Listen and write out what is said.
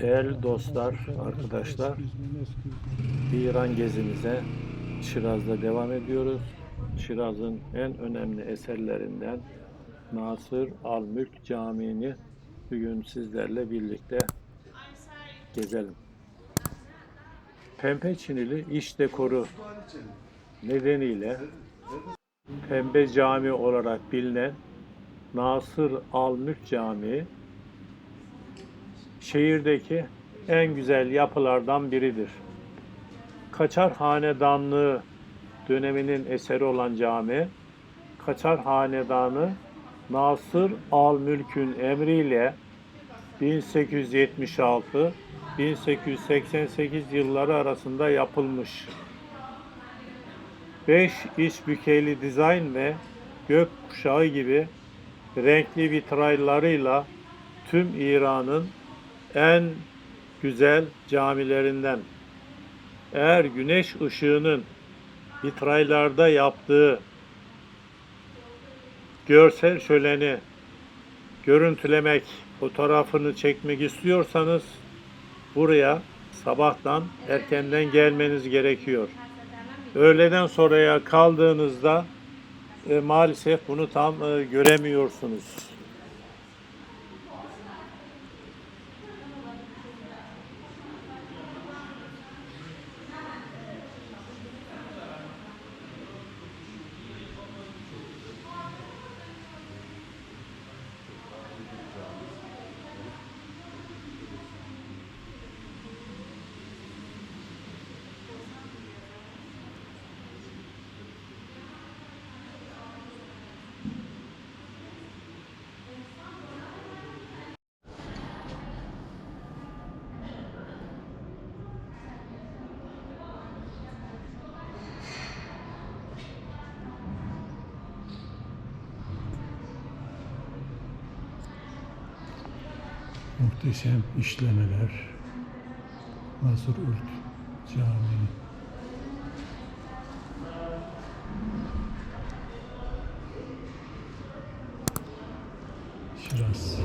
Değerli dostlar, arkadaşlar, İran gezimize Şiraz'da devam ediyoruz. Şiraz'ın en önemli eserlerinden Nasır Al-Mülk Camii'ni bugün sizlerle birlikte gezelim. Pembe Çinili iş dekoru nedeniyle Pembe Cami olarak bilinen Nasır Al-Mülk Camii şehirdeki en güzel yapılardan biridir. Kaçar Hanedanlığı döneminin eseri olan cami, Kaçar Hanedanı Nasır Al-Mülk'ün emriyle 1876-1888 yılları arasında yapılmış. 5 iç bükeyli dizayn ve gök kuşağı gibi renkli vitraylarıyla tüm İran'ın en güzel camilerinden. Eğer güneş ışığının vitraylarda yaptığı görsel şöleni görüntülemek, fotoğrafını çekmek istiyorsanız buraya sabahtan erkenden gelmeniz gerekiyor. Öğleden sonraya kaldığınızda e, maalesef bunu tam e, göremiyorsunuz. Muhteşem işlemeler. Nasır Urt Camii. Şiraz.